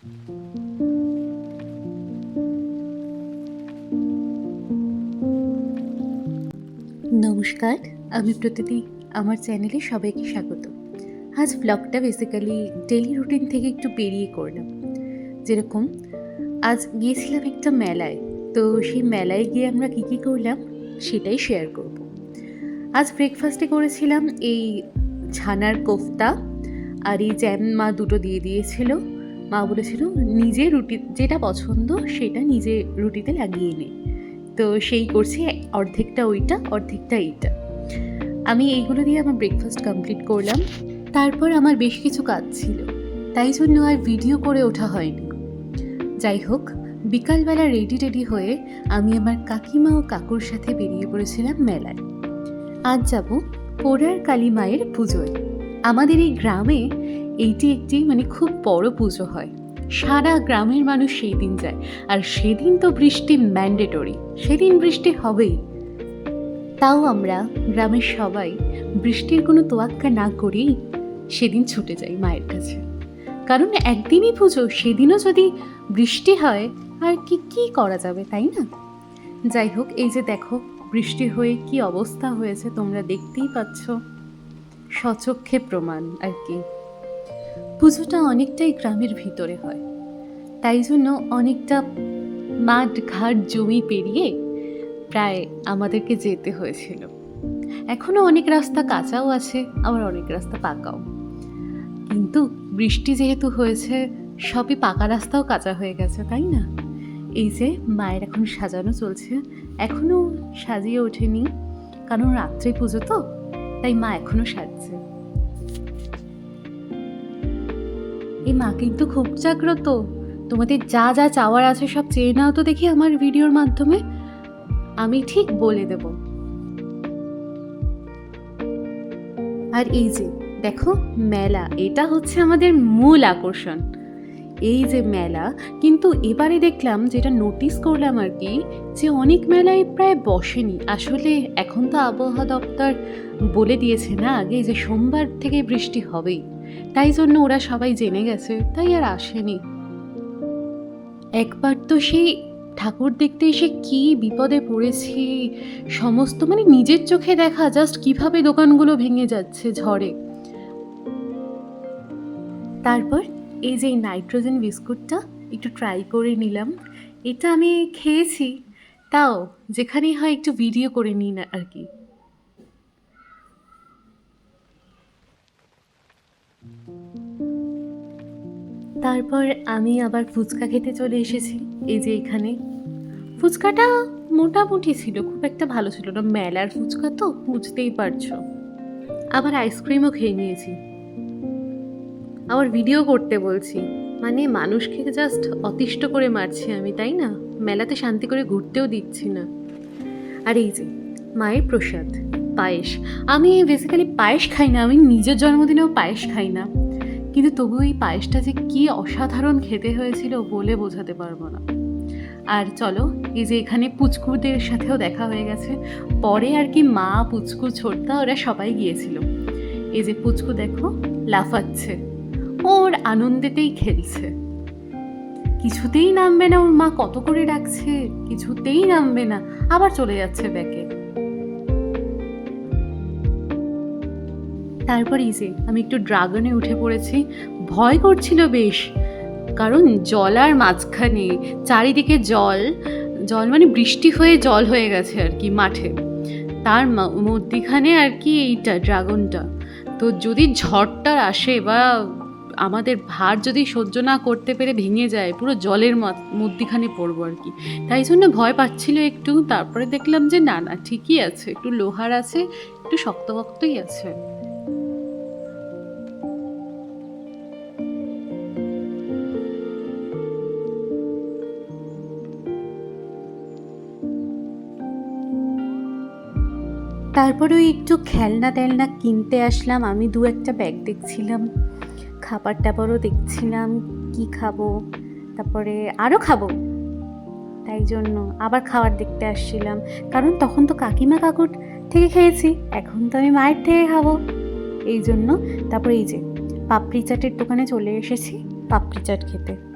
নমস্কার, আমি প্রতিদি আমার চ্যানেলে সবাইকে স্বাগত। আজ ব্লগটা বেসিক্যালি ডেলি রুটিন থেকে একটু বেরিয়ে করলাম। যেরকম, আজ গিয়েছিলাম একটা মেলায়, তো সেই মেলায় গিয়ে আমরা কী কী করলাম সেটাই শেয়ার করব। আজ ব্রেকফাস্টে করেছিলাম এই ছানার কোফতা আর এই জ্যাম মা দুটো দিয়ে দিয়েছিল। মা বলেছিল, নিজে রুটি, যেটা পছন্দ সেটা নিজে রুটিতে লাগিয়ে নে। তো সেই করছি, অর্ধেকটা ওইটা, অর্ধেকটা এইটা। আমি এইগুলো দিয়ে আমার ব্রেকফাস্ট কমপ্লিট করলাম। তারপর আমার বেশ কিছু কাজ ছিল, তাই জন্য আর ভিডিও করে ওঠা হয়নি। যাই হোক, বিকালবেলা রেডি রেডি হয়ে আমি আমার কাকিমা ও কাকুর সাথে বেরিয়ে পড়েছিলাম মেলায়। আজ যাব পোড়ার কালী মায়ের পুজোয়। আমাদের এই গ্রামে এইটি একটি মানে খুব বড় পুজো হয়। সারা গ্রামের মানুষ সেই দিন যায়। আর সেদিন তো বৃষ্টি ম্যান্ডেটরি সেদিন বৃষ্টি হবেই। তাও আমরা গ্রামের সবাই বৃষ্টির কোনো তোয়াক্কা না করেই সেদিন ছুটে যাই মায়ের কাছে। কারণ একদিনই পুজো, সেদিনও যদি বৃষ্টি হয়, আর কি কি করা যাবে, তাই না? যাই হোক, এই যে দেখো, বৃষ্টি হয়ে কি অবস্থা হয়েছে, তোমরা দেখতেই পাচ্ছ। সচক্ষে প্রমাণ আর কি। পুজোটা অনেকটাই গ্রামের ভিতরে হয়। তাই জন্য অনেকটা মাঠ ঘাট জমি পেরিয়ে প্রায় আমাদেরকে যেতে হয়েছিল। এখনও অনেক রাস্তা কাঁচাও আছে, আবার অনেক রাস্তা পাকাও। কিন্তু বৃষ্টি যেহেতু হয়েছে, সবই পাকা রাস্তাও কাঁচা হয়ে গেছে, তাই না? এই যে মায়ের এখন সাজানো চলছে এখনও সাজিয়ে ওঠেনি, কারণ রাত্রে পুজো তো, তাই মা এখনও সাজছে। এই মা কিন্তু খুব জাগ্রত। তোমাদের যা যা চাওয়ার আছে সব চেয়ে নাও তো দেখি আমার ভিডিওর মাধ্যমে। আমি ঠিক বলে দেব। আর এই যে, দেখো মেলা, এটা হচ্ছে আমাদের মূল আকর্ষণ। এই যে মেলা, কিন্তু এবারে দেখলাম যেটা নোটিস করলাম আর কি, যে অনেক মেলায় প্রায় বসেনি। আসলে এখন তো আবহাওয়া দপ্তর বলে দিয়েছে না আগে যে সোমবার থেকে বৃষ্টি হবেই। তাই জন্য ওরা সবাই জেনে গেছে, তাই আর আসেনি। একবার তো সেই ঠাকুর দেখতে এসে কি বিপদে পড়েছি, সমস্ত মানে নিজের চোখে দেখা জাস্ট কীভাবে দোকানগুলো ভেঙে যাচ্ছে ঝড়ে। তারপর এই যে নাইট্রোজেন বিস্কুটটা, একটু ট্রাই করে নিলাম। এটা আমি খেয়েছি, তাও যেখানেই হয় একটু ভিডিও করে নিই না আর কি। তারপর আমি আবার ফুচকা খেতে চলে এসেছি, এই যে এখানে। ফুচকাটা মোটামুটি ছিল, খুব একটা ভালো ছিল না। মেলার ফুচকা তো বুঝতেই পারছ। আবার আইসক্রিমও খেয়ে নিয়েছি। আবার ভিডিও করতে বলছি। মানে মানুষকে জাস্ট অতিষ্ঠ করে মারছি আমি, তাই না? মেলাতে শান্তি করে ঘুরতেও দিচ্ছি না। আর এই যে, মায়ের প্রসাদ, পায়েস। আমি বেসিক্যালি পায়েস খাই না, আমি নিজের জন্মদিনেও পায়েস খাই না। কিন্তু তবু এই পায়েসটা যে কি অসাধারণ খেতে হয়েছিল বলে বোঝাতে পারব না। আর চলো, এই যে এখানে পুচকুদের সাথেও দেখা হয়ে গেছে। পরে আর কি মা, পুচকু, ছোটদা ওরা সবাই গিয়েছিল। এই যে পুচকু দেখো, লাফাচ্ছে। ওর আনন্দেতেই খেলছে। কিছুতেই নামবে না ওর মা, কত করে ডাকছে, কিছুতেই নামবে না। আবার চলে যাচ্ছে ব্যাকে। তারপর ইজে আমি একটু ড্রাগনে উঠে পড়েছি। ভয় করছিল বেশ। কারণ জল আর মাঝখানে, চারিদিকে জল জল মানে বৃষ্টি হয়ে জল হয়ে গেছে আর কি মাঠে। তার মধ্যিখানে আর কি এইটা, ড্রাগনটা। তো যদি ঝড়টার আসে বা আমাদের ভার যদি সহ্য না করতে পেরে ভেঙে যায়, পুরো জলের মধ্যিখানে পড়ব আর কি। তাই জন্য ভয় পাচ্ছিল একটু। তারপরে দেখলাম যে, না না, ঠিকই আছে। একটু লোহার আছে, একটু শক্তভক্তই আছে। তারপর ওই একটু খেলনা টেলনা কিনতে আসলাম। আমি দু একটা ব্যাগ দেখছিলাম খাবার টাবারও দেখছিলাম, কি খাব, তারপরে আরও খাব। তাই জন্য আবার খাবার দেখতে আসছিলাম। কারণ তখন তো কাকিমা কাকুর থেকে খেয়েছি, এখন তো আমি মায়ের থেকে খাব। এই জন্য তারপরে এই যে পাপড়ি চাটের দোকানে চলে এসেছি, পাপড়ি চাট খেতে।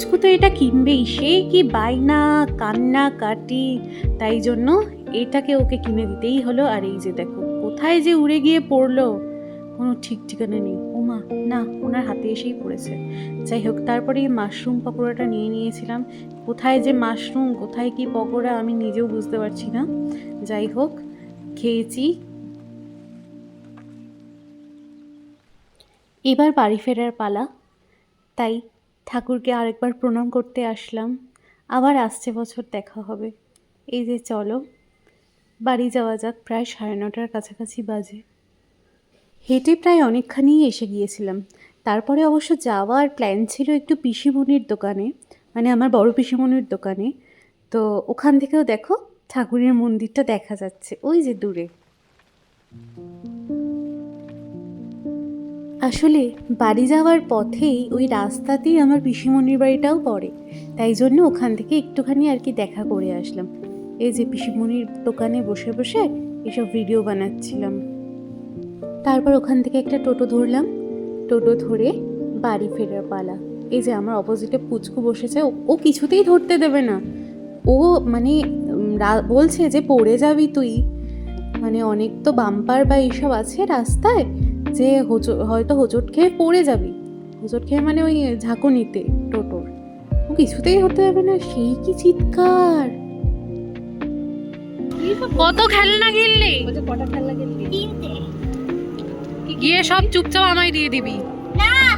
পুচকু তো এটা কিনবেই। সে কি বাইনা কান্না, কাটি, তাই জন্য এটাকে ওকে কিনে দিতেই হলো। আর এই যে দেখো, কোথায় যে উড়ে গিয়ে পড়ল, কোনো ঠিক ঠিকানা নেই। ওমা, না, ওনার হাতে এসেই পড়েছে। যাই হোক তারপরে এই মাশরুম পকোড়াটা নিয়ে নিয়েছিলাম। কোথায় যে মাশরুম, কোথায় কি পকোড়া, আমি নিজেও বুঝতে পারছি না। যাই হোক, খেয়েছি। এবার বাড়ি ফেরার পালা। তাই ঠাকুরকে আরেকবার প্রণাম করতে আসলাম। আবার আসছে বছর দেখা হবে। এই যে চলো, বাড়ি যাওয়া যাক, প্রায় সাড়ে নটার কাছাকাছি বাজে। হেঁটে প্রায় অনেকখানি এসে গিয়েছিলাম। তারপরে অবশ্য যাওয়ার প্ল্যান ছিল একটু পিসিমণির দোকানে মানে আমার বড় পিসিমণির দোকানে। তো ওখান থেকেও দেখো, ঠাকুরের মন্দিরটা দেখা যাচ্ছে, ওই যে দূরে। আসলে বাড়ি যাওয়ার পথেই ওই রাস্তাতেই আমার পিসিমণির বাড়িটাও পড়ে। তাই জন্য ওখান থেকে একটুখানি আর কি দেখা করে আসলাম। এই যে পিসিমণির দোকানে বসে বসে এসব ভিডিও বানাচ্ছিলাম। তারপর ওখান থেকে একটা টোটো ধরলাম। টোটো ধরে বাড়ি ফেরার পালা। এই যে আমার অপোজিটে পুচকু বসেছে, ও- কিছুতেই ধরতে দেবে না। ও মানে বলছে যে পড়ে যাবি তুই। মানে অনেক তো বাম্পার বা এইসব আছে রাস্তায়। যে হোচট হয়তো হোঁচট খেয়ে পড়ে যাবি। হোঁচট খেয়ে মানে ওই ঝাঁকুনিতে টোটোর। ও কিছুতেই হতে দেবে না সেই কি চিৎকার? কত খেলনা কিনলি? কটা খেলনা গিয়ে সব চুপচাপ আমায় দিয়ে দিবি। না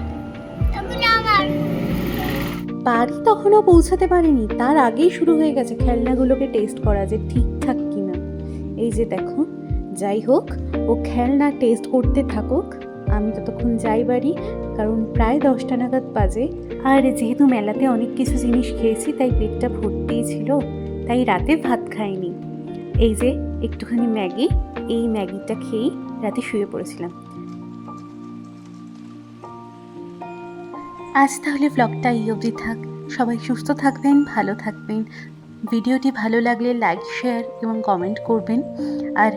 বাড়ি তখনও পৌঁছাতে পারেনি। তার আগেই শুরু হয়ে গেছে খেলনাগুলোকে টেস্ট করা যে ঠিকঠাক কিনা। এই যে দেখো যাই হোক ও খেলনা টেস্ট করতে থাকুক। আমি ততক্ষণ যাই বাড়ি, কারণ প্রায় দশটা নাগাদ বাজে। আর যেহেতু মেলাতে অনেক কিছু জিনিস খেয়েছি, তাই পেটটা ভর্তিই ছিল, তাই রাতে ভাত খাইনি। এই যে, একটুখানি ম্যাগি, এই ম্যাগিটা খেয়েই রাতে শুয়ে পড়েছিলাম। আজ তাহলে ব্লগটা এই অবধি থাক। সবাই সুস্থ থাকবেন, ভালো থাকবেন। ভিডিওটি ভালো লাগলে লাইক শেয়ার এবং কমেন্ট করবেন। আর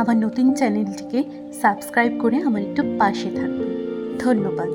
আমার নতুন চ্যানেলটিকে সাবস্ক্রাইব করে আমার একটু পাশে থাকবে ধন্যবাদ।